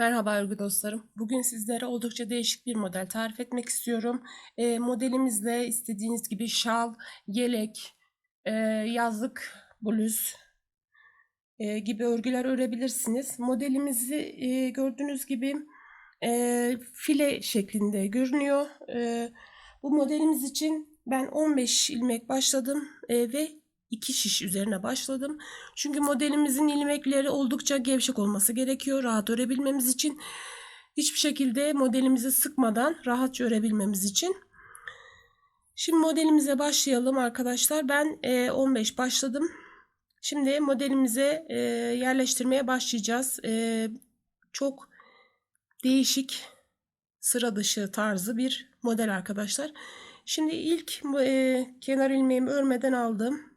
Merhaba örgü dostlarım. Bugün sizlere oldukça değişik bir model tarif etmek istiyorum. E, modelimizde istediğiniz gibi şal, yelek, e, yazlık, bluz e, gibi örgüler örebilirsiniz. Modelimizi e, gördüğünüz gibi e, file şeklinde görünüyor. E, bu modelimiz için ben 15 ilmek başladım e, ve 2 şiş üzerine başladım. Çünkü modelimizin ilmekleri oldukça gevşek olması gerekiyor rahat örebilmemiz için. Hiçbir şekilde modelimizi sıkmadan rahatça örebilmemiz için. Şimdi modelimize başlayalım arkadaşlar. Ben 15 başladım. Şimdi modelimize yerleştirmeye başlayacağız. Çok değişik sıra dışı tarzı bir model arkadaşlar. Şimdi ilk kenar ilmeğimi örmeden aldım.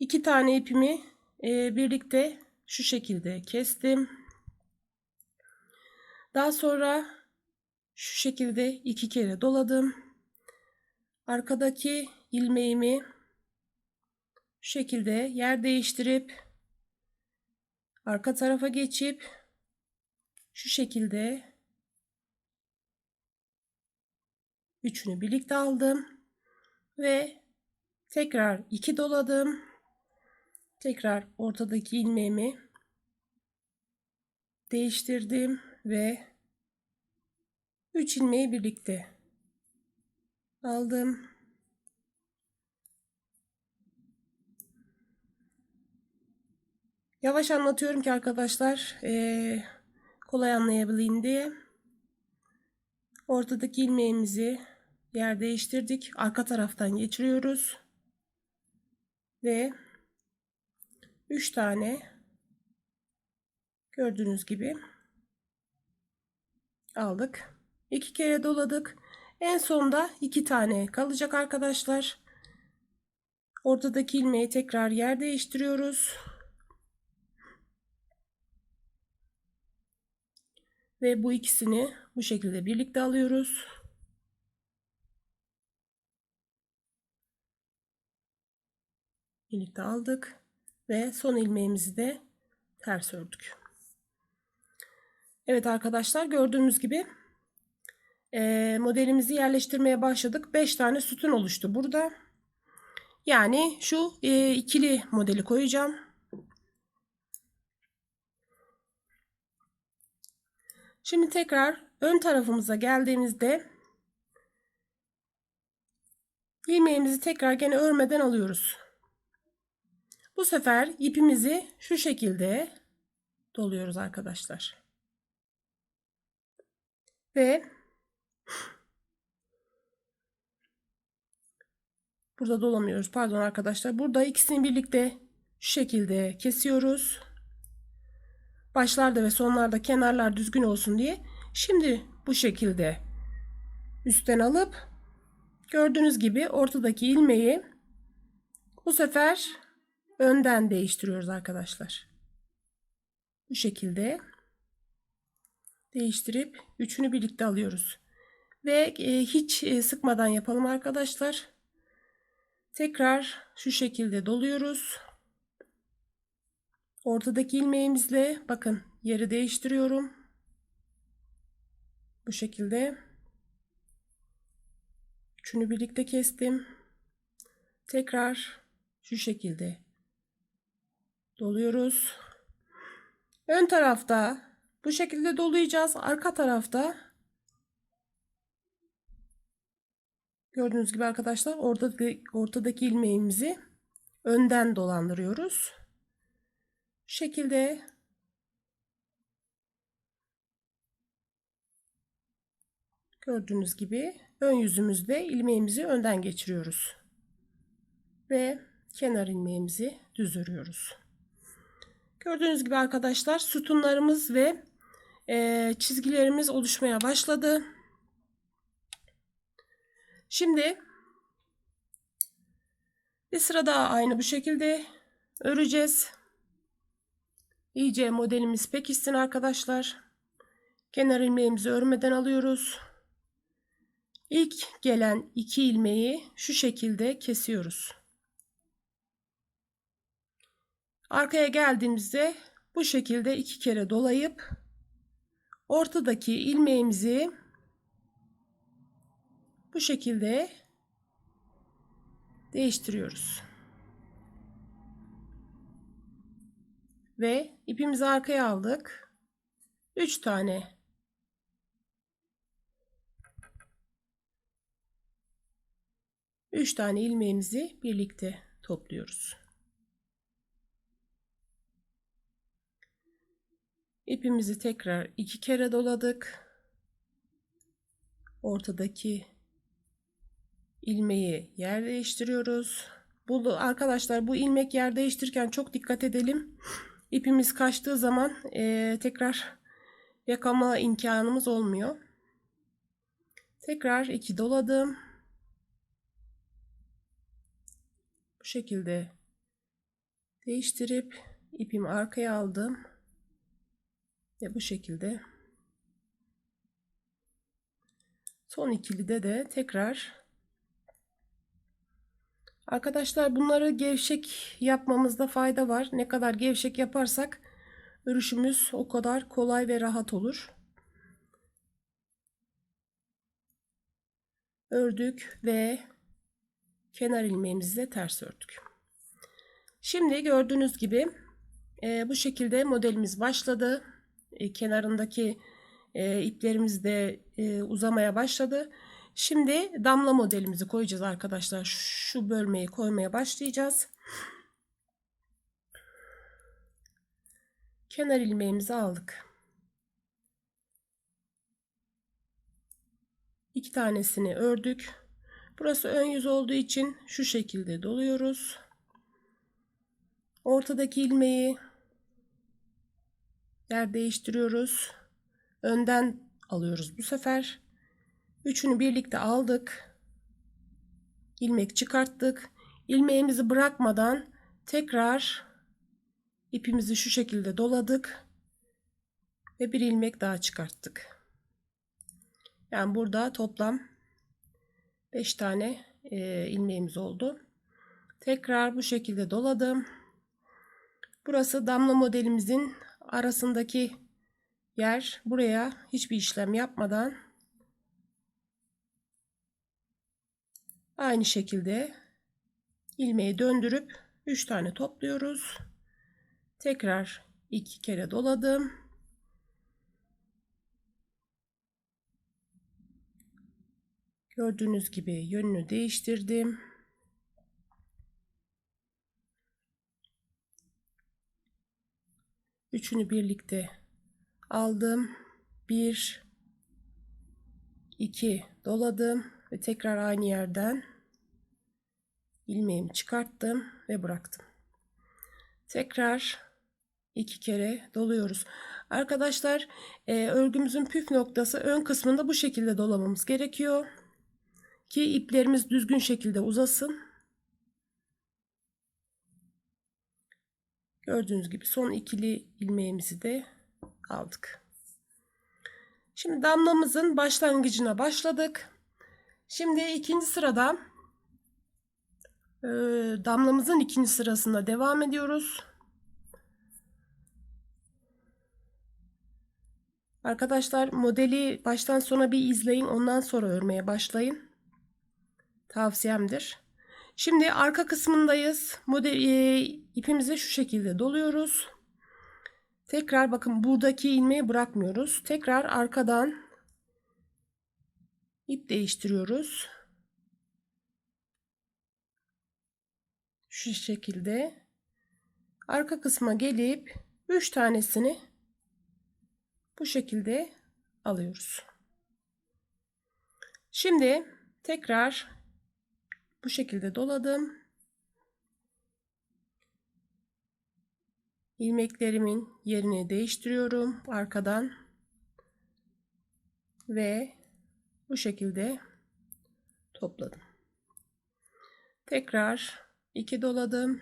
İki tane ipimi e, birlikte şu şekilde kestim. Daha sonra şu şekilde iki kere doladım. Arkadaki ilmeğimi şu şekilde yer değiştirip arka tarafa geçip şu şekilde üçünü birlikte aldım ve tekrar iki doladım tekrar ortadaki ilmeğimi değiştirdim ve 3 ilmeği birlikte aldım. Yavaş anlatıyorum ki arkadaşlar ee, kolay anlayabileyim diye. Ortadaki ilmeğimizi yer değiştirdik. Arka taraftan geçiriyoruz. Ve 3 tane gördüğünüz gibi aldık. 2 kere doladık. En sonda 2 tane kalacak arkadaşlar. Ortadaki ilmeği tekrar yer değiştiriyoruz. Ve bu ikisini bu şekilde birlikte alıyoruz. Birlikte aldık ve son ilmeğimizi de ters ördük. Evet arkadaşlar gördüğümüz gibi e, modelimizi yerleştirmeye başladık. 5 tane sütun oluştu burada. Yani şu e, ikili modeli koyacağım. Şimdi tekrar ön tarafımıza geldiğimizde ilmeğimizi tekrar gene örmeden alıyoruz. Bu sefer ipimizi şu şekilde doluyoruz arkadaşlar. Ve burada dolamıyoruz. Pardon arkadaşlar. Burada ikisini birlikte şu şekilde kesiyoruz. Başlarda ve sonlarda kenarlar düzgün olsun diye. Şimdi bu şekilde üstten alıp gördüğünüz gibi ortadaki ilmeği bu sefer önden değiştiriyoruz arkadaşlar. Bu şekilde değiştirip üçünü birlikte alıyoruz. Ve e, hiç e, sıkmadan yapalım arkadaşlar. Tekrar şu şekilde doluyoruz. Ortadaki ilmeğimizle bakın yeri değiştiriyorum. Bu şekilde. Üçünü birlikte kestim. Tekrar şu şekilde doluyoruz. Ön tarafta bu şekilde dolayacağız. Arka tarafta gördüğünüz gibi arkadaşlar ortadaki, ortadaki ilmeğimizi önden dolandırıyoruz. Şu şekilde gördüğünüz gibi ön yüzümüzde ilmeğimizi önden geçiriyoruz. Ve kenar ilmeğimizi düz örüyoruz. Gördüğünüz gibi arkadaşlar sütunlarımız ve e, çizgilerimiz oluşmaya başladı. Şimdi bir sıra daha aynı bu şekilde öreceğiz. İyice modelimiz pekişsin arkadaşlar. Kenar ilmeğimizi örmeden alıyoruz. İlk gelen iki ilmeği şu şekilde kesiyoruz. Arkaya geldiğimizde bu şekilde iki kere dolayıp ortadaki ilmeğimizi bu şekilde değiştiriyoruz. Ve ipimizi arkaya aldık. 3 tane Üç tane ilmeğimizi birlikte topluyoruz. İpimizi tekrar iki kere doladık. Ortadaki ilmeği yer değiştiriyoruz. Bu arkadaşlar bu ilmek yer değiştirirken çok dikkat edelim. İpimiz kaçtığı zaman e, tekrar yakama imkanımız olmuyor. Tekrar iki doladım. Bu şekilde değiştirip ipimi arkaya aldım. Ve bu şekilde son ikilide de tekrar Arkadaşlar bunları gevşek yapmamızda fayda var. Ne kadar gevşek yaparsak örüşümüz o kadar kolay ve rahat olur. Ördük ve kenar ilmeğimizi de ters ördük. Şimdi gördüğünüz gibi e, bu şekilde modelimiz başladı. E, kenarındaki e, iplerimiz de e, uzamaya başladı. Şimdi damla modelimizi koyacağız arkadaşlar. Şu bölmeyi koymaya başlayacağız. Kenar ilmeğimizi aldık. İki tanesini ördük. Burası ön yüz olduğu için şu şekilde doluyoruz. Ortadaki ilmeği yer değiştiriyoruz. Önden alıyoruz bu sefer. Üçünü birlikte aldık. ilmek çıkarttık. İlmeğimizi bırakmadan tekrar ipimizi şu şekilde doladık. Ve bir ilmek daha çıkarttık. Yani burada toplam 5 tane e, ilmeğimiz oldu. Tekrar bu şekilde doladım. Burası damla modelimizin arasındaki yer. Buraya hiçbir işlem yapmadan Aynı şekilde ilmeği döndürüp 3 tane topluyoruz. Tekrar iki kere doladım. Gördüğünüz gibi yönünü değiştirdim. Üçünü birlikte aldım. Bir, iki doladım ve tekrar aynı yerden ilmeğimi çıkarttım ve bıraktım. Tekrar iki kere doluyoruz. Arkadaşlar e, örgümüzün püf noktası ön kısmında bu şekilde dolamamız gerekiyor. Ki iplerimiz düzgün şekilde uzasın. Gördüğünüz gibi son ikili ilmeğimizi de aldık. Şimdi damlamızın başlangıcına başladık. Şimdi ikinci sırada e, damlamızın ikinci sırasında devam ediyoruz. Arkadaşlar modeli baştan sona bir izleyin ondan sonra örmeye başlayın. Tavsiyemdir. Şimdi arka kısmındayız. Model, e, ipimizi şu şekilde doluyoruz. Tekrar bakın buradaki ilmeği bırakmıyoruz. Tekrar arkadan ip değiştiriyoruz. Şu şekilde arka kısma gelip 3 tanesini bu şekilde alıyoruz. Şimdi tekrar bu şekilde doladım. İlmeklerimin yerini değiştiriyorum arkadan ve bu şekilde topladım. Tekrar iki doladım.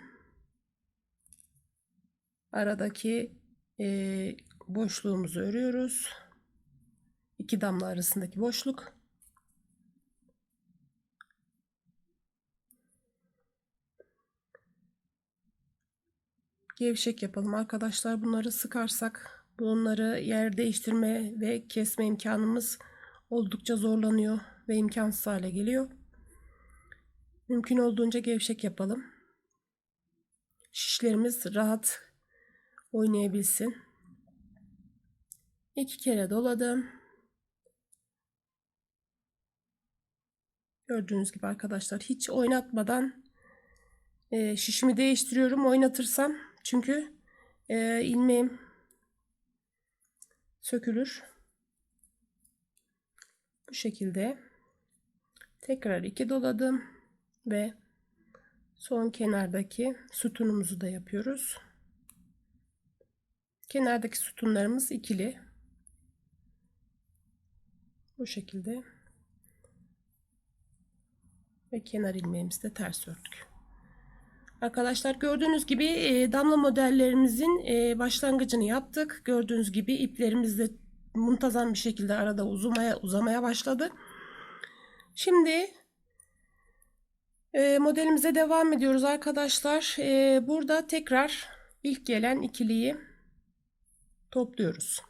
Aradaki e, boşluğumuzu örüyoruz. İki damla arasındaki boşluk. Gevşek yapalım arkadaşlar. Bunları sıkarsak bunları yer değiştirme ve kesme imkanımız oldukça zorlanıyor ve imkansız hale geliyor. Mümkün olduğunca gevşek yapalım. Şişlerimiz rahat oynayabilsin. İki kere doladım. Gördüğünüz gibi arkadaşlar hiç oynatmadan e, şişimi değiştiriyorum. Oynatırsam çünkü e, ilmeğim sökülür. Bu şekilde tekrar iki doladım ve son kenardaki sütunumuzu da yapıyoruz. Kenardaki sütunlarımız ikili. Bu şekilde. Ve kenar ilmeğimizi de ters ördük. Arkadaşlar gördüğünüz gibi e, damla modellerimizin e, başlangıcını yaptık. Gördüğünüz gibi iplerimiz de muntazam bir şekilde arada uzamaya uzamaya başladı. Şimdi e, modelimize devam ediyoruz arkadaşlar. Burada tekrar ilk gelen ikiliyi topluyoruz.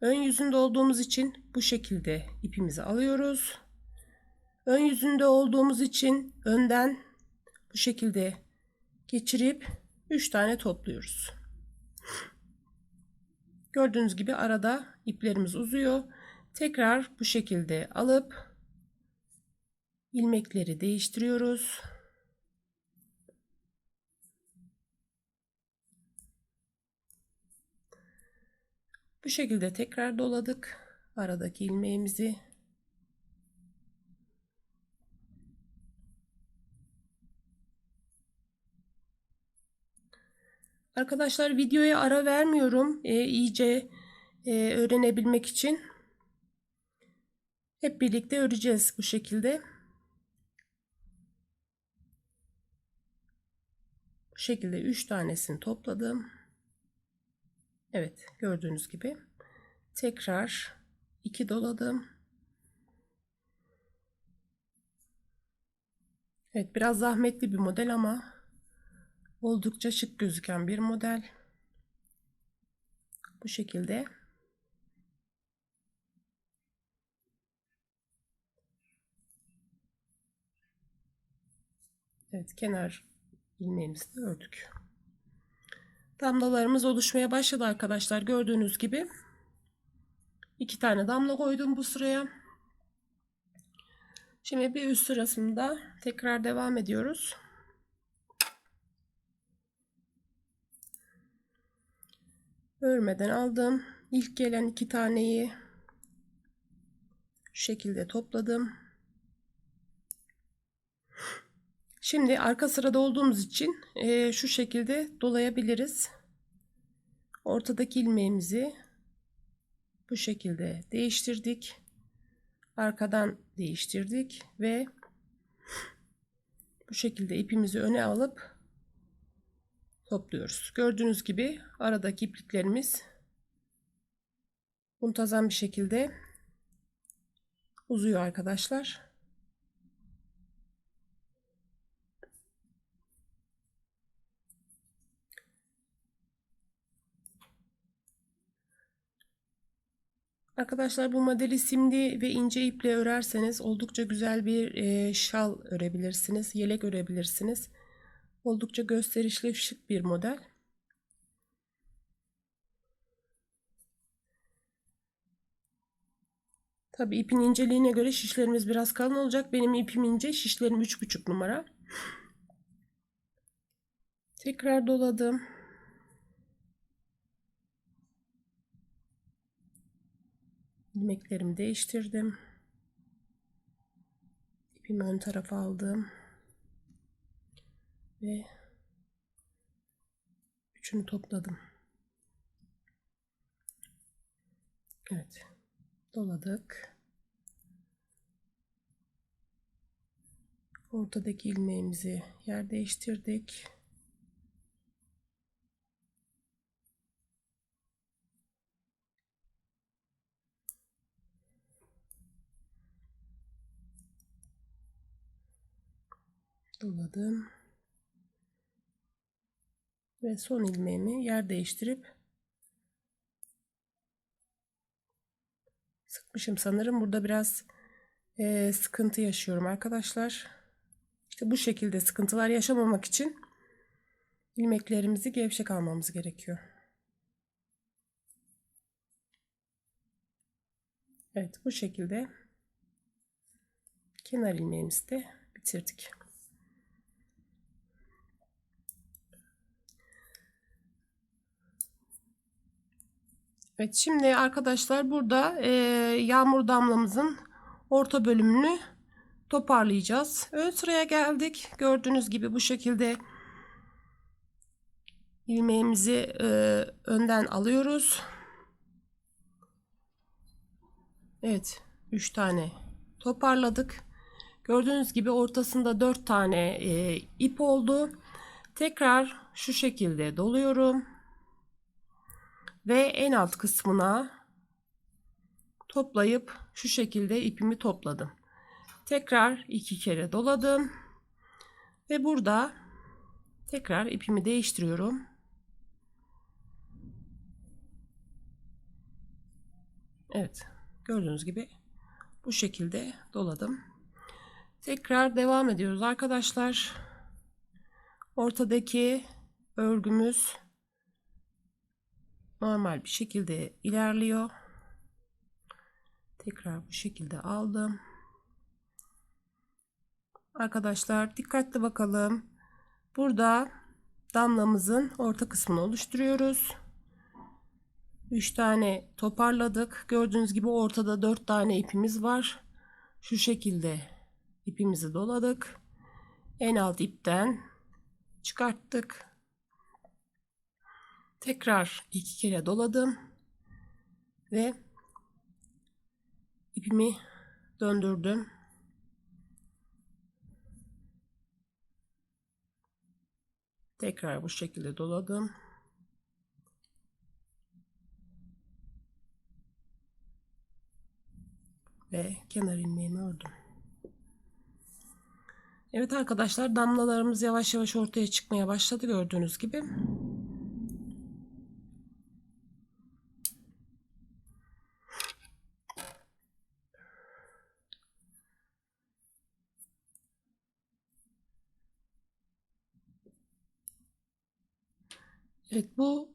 Ön yüzünde olduğumuz için bu şekilde ipimizi alıyoruz. Ön yüzünde olduğumuz için önden bu şekilde geçirip 3 tane topluyoruz. Gördüğünüz gibi arada iplerimiz uzuyor. Tekrar bu şekilde alıp ilmekleri değiştiriyoruz. Bu şekilde tekrar doladık. Aradaki ilmeğimizi Arkadaşlar videoya ara vermiyorum. E, iyice e, öğrenebilmek için. Hep birlikte öreceğiz bu şekilde. Bu şekilde 3 tanesini topladım. Evet gördüğünüz gibi. Tekrar 2 doladım. Evet biraz zahmetli bir model ama oldukça şık gözüken bir model. Bu şekilde. Evet kenar ilmeğimizi de ördük. Damlalarımız oluşmaya başladı arkadaşlar. Gördüğünüz gibi iki tane damla koydum bu sıraya. Şimdi bir üst sırasında tekrar devam ediyoruz. Örmeden aldım. İlk gelen iki taneyi şu şekilde topladım. Şimdi arka sırada olduğumuz için e, şu şekilde dolayabiliriz. Ortadaki ilmeğimizi bu şekilde değiştirdik. Arkadan değiştirdik ve bu şekilde ipimizi öne alıp topluyoruz. Gördüğünüz gibi aradaki ipliklerimiz muntazam bir şekilde uzuyor arkadaşlar. Arkadaşlar bu modeli simli ve ince iple örerseniz oldukça güzel bir e, şal örebilirsiniz. Yelek örebilirsiniz. Oldukça gösterişli şık bir model. Tabi ipin inceliğine göre şişlerimiz biraz kalın olacak. Benim ipim ince, şişlerim 3,5 numara. Tekrar doladım. ilmeklerimi değiştirdim. İpimi ön tarafa aldım. Ve üçünü topladım. Evet. Doladık. Ortadaki ilmeğimizi yer değiştirdik. doladım. Ve son ilmeğimi yer değiştirip sıkmışım sanırım. Burada biraz e, sıkıntı yaşıyorum arkadaşlar. İşte bu şekilde sıkıntılar yaşamamak için ilmeklerimizi gevşek almamız gerekiyor. Evet bu şekilde kenar ilmeğimizi de bitirdik. Evet şimdi arkadaşlar burada e, yağmur damlamızın orta bölümünü toparlayacağız. Ön sıraya geldik. Gördüğünüz gibi bu şekilde ilmeğimizi e, önden alıyoruz. Evet 3 tane toparladık. Gördüğünüz gibi ortasında 4 tane e, ip oldu. Tekrar şu şekilde doluyorum. Ve en alt kısmına toplayıp şu şekilde ipimi topladım. Tekrar iki kere doladım. Ve burada tekrar ipimi değiştiriyorum. Evet. Gördüğünüz gibi bu şekilde doladım. Tekrar devam ediyoruz arkadaşlar. Ortadaki örgümüz normal bir şekilde ilerliyor. Tekrar bu şekilde aldım. Arkadaşlar dikkatli bakalım. Burada damlamızın orta kısmını oluşturuyoruz. 3 tane toparladık. Gördüğünüz gibi ortada 4 tane ipimiz var. Şu şekilde ipimizi doladık. En alt ipten çıkarttık. Tekrar iki kere doladım ve ipimi döndürdüm. Tekrar bu şekilde doladım. Ve kenar ilmeğimi ördüm. Evet arkadaşlar damlalarımız yavaş yavaş ortaya çıkmaya başladı gördüğünüz gibi. Evet bu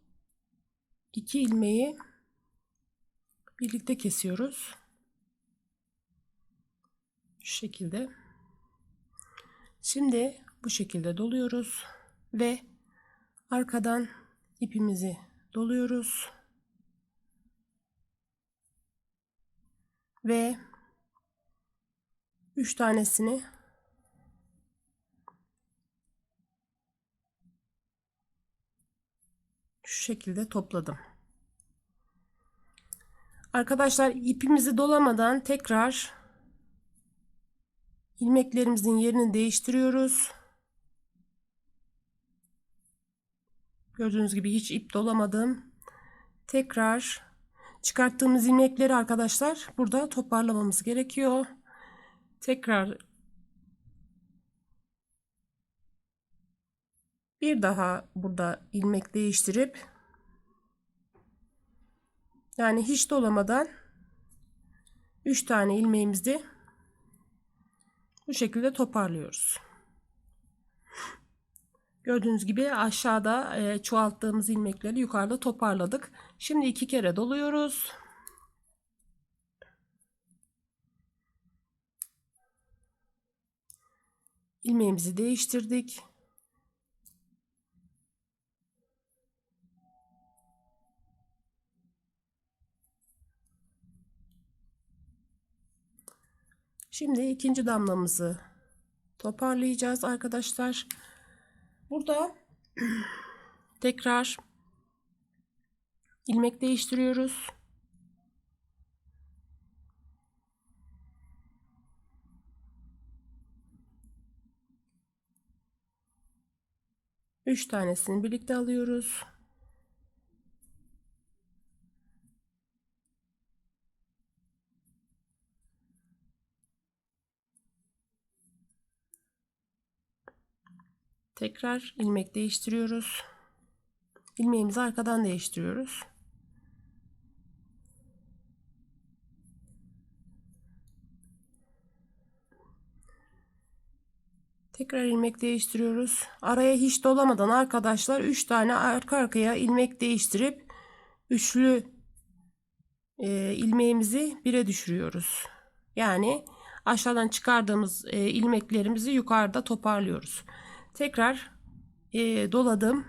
iki ilmeği birlikte kesiyoruz. Şu şekilde. Şimdi bu şekilde doluyoruz ve arkadan ipimizi doluyoruz. Ve 3 tanesini şu şekilde topladım. Arkadaşlar ipimizi dolamadan tekrar ilmeklerimizin yerini değiştiriyoruz. Gördüğünüz gibi hiç ip dolamadım. Tekrar çıkarttığımız ilmekleri arkadaşlar burada toparlamamız gerekiyor. Tekrar bir daha burada ilmek değiştirip yani hiç dolamadan 3 tane ilmeğimizi bu şekilde toparlıyoruz. Gördüğünüz gibi aşağıda e, çoğalttığımız ilmekleri yukarıda toparladık. Şimdi iki kere doluyoruz. ilmeğimizi değiştirdik. Şimdi ikinci damlamızı toparlayacağız arkadaşlar. Burada tekrar ilmek değiştiriyoruz. Üç tanesini birlikte alıyoruz. Tekrar ilmek değiştiriyoruz. ilmeğimizi arkadan değiştiriyoruz. Tekrar ilmek değiştiriyoruz. Araya hiç dolamadan arkadaşlar 3 tane arka arkaya ilmek değiştirip üçlü e, ilmeğimizi bire düşürüyoruz. Yani aşağıdan çıkardığımız e, ilmeklerimizi yukarıda toparlıyoruz. Tekrar e, doladım.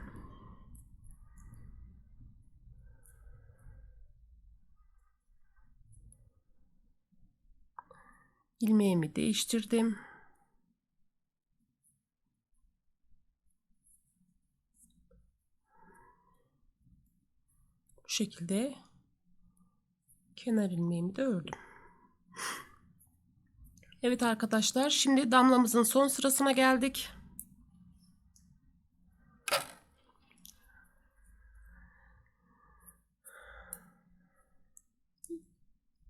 ilmeğimi değiştirdim. Bu şekilde kenar ilmeğimi de ördüm. Evet arkadaşlar şimdi damlamızın son sırasına geldik.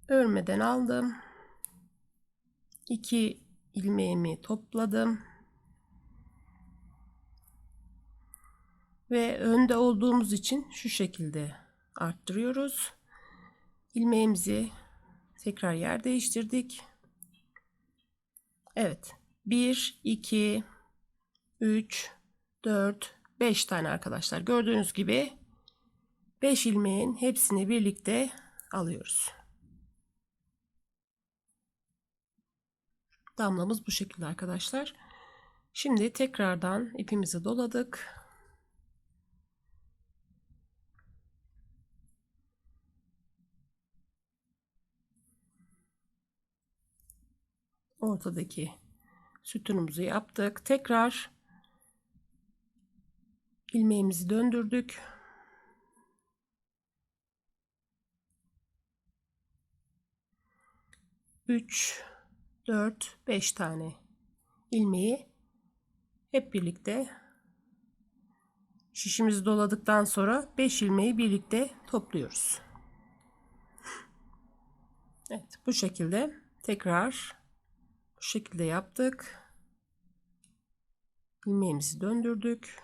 Örmeden aldım. 2 ilmeğimi topladım. Ve önde olduğumuz için şu şekilde arttırıyoruz. İlmeğimizi tekrar yer değiştirdik. Evet. 1 2 3 4 5 tane arkadaşlar. Gördüğünüz gibi 5 ilmeğin hepsini birlikte alıyoruz. Damlamız bu şekilde arkadaşlar. Şimdi tekrardan ipimizi doladık. Ortadaki sütunumuzu yaptık. Tekrar ilmeğimizi döndürdük. Üç 4 5 tane ilmeği hep birlikte şişimizi doladıktan sonra 5 ilmeği birlikte topluyoruz. Evet bu şekilde tekrar bu şekilde yaptık. ilmeğimizi döndürdük.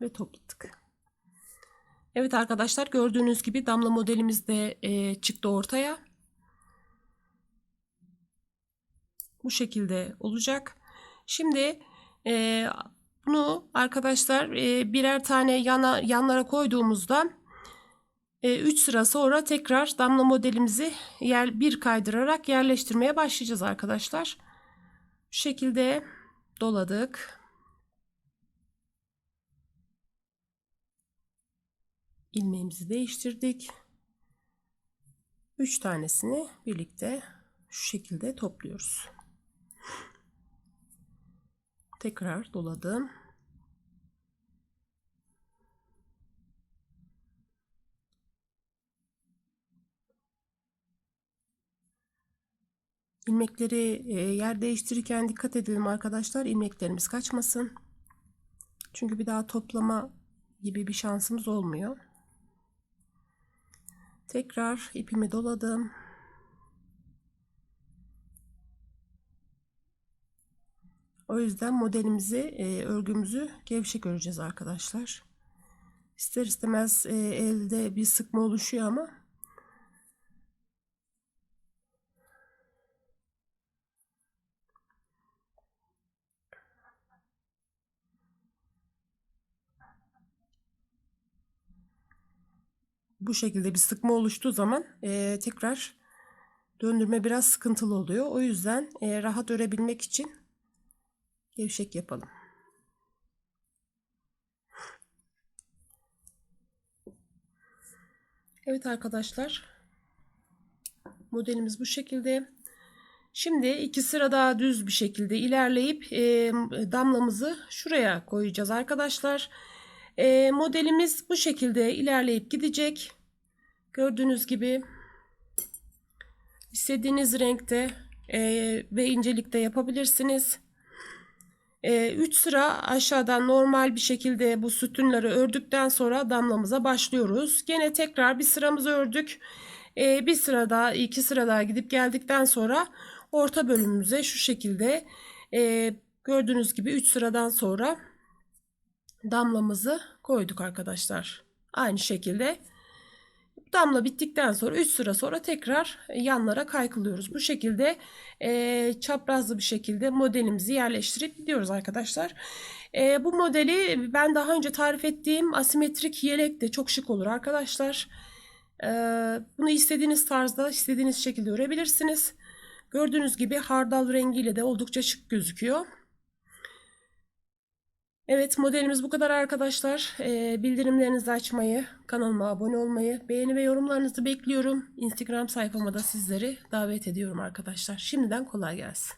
Ve topladık. Evet arkadaşlar gördüğünüz gibi damla modelimiz de çıktı ortaya. Bu şekilde olacak. Şimdi e, bunu arkadaşlar e, birer tane yana, yanlara koyduğumuzda 3 e, sıra sonra tekrar damla modelimizi yer bir kaydırarak yerleştirmeye başlayacağız arkadaşlar. Bu şekilde doladık. ilmeğimizi değiştirdik. 3 tanesini birlikte şu şekilde topluyoruz. Tekrar doladım. İlmekleri e, yer değiştirirken dikkat edelim arkadaşlar. İlmeklerimiz kaçmasın. Çünkü bir daha toplama gibi bir şansımız olmuyor. Tekrar ipimi doladım. O yüzden modelimizi, e, örgümüzü gevşek öreceğiz arkadaşlar. İster istemez e, elde bir sıkma oluşuyor ama bu şekilde bir sıkma oluştuğu zaman e, tekrar döndürme biraz sıkıntılı oluyor. O yüzden e, rahat örebilmek için gevşek yapalım. Evet arkadaşlar. Modelimiz bu şekilde. Şimdi iki sıra daha düz bir şekilde ilerleyip e, damlamızı şuraya koyacağız arkadaşlar. E, modelimiz bu şekilde ilerleyip gidecek. Gördüğünüz gibi istediğiniz renkte e, ve incelikte yapabilirsiniz. 3 ee, sıra aşağıdan normal bir şekilde bu sütunları ördükten sonra damlamıza başlıyoruz. Gene tekrar bir sıramızı ördük. Ee, bir sıra daha iki sıra daha gidip geldikten sonra orta bölümümüze şu şekilde e, gördüğünüz gibi 3 sıradan sonra damlamızı koyduk arkadaşlar. Aynı şekilde damla bittikten sonra 3 sıra sonra tekrar yanlara kaykılıyoruz. Bu şekilde e, çaprazlı bir şekilde modelimizi yerleştirip gidiyoruz arkadaşlar. E, bu modeli ben daha önce tarif ettiğim asimetrik yelek de çok şık olur arkadaşlar. E, bunu istediğiniz tarzda istediğiniz şekilde örebilirsiniz. Gördüğünüz gibi hardal rengiyle de oldukça şık gözüküyor. Evet modelimiz bu kadar arkadaşlar. E, bildirimlerinizi açmayı, kanalıma abone olmayı, beğeni ve yorumlarınızı bekliyorum. Instagram sayfama da sizleri davet ediyorum arkadaşlar. Şimdiden kolay gelsin.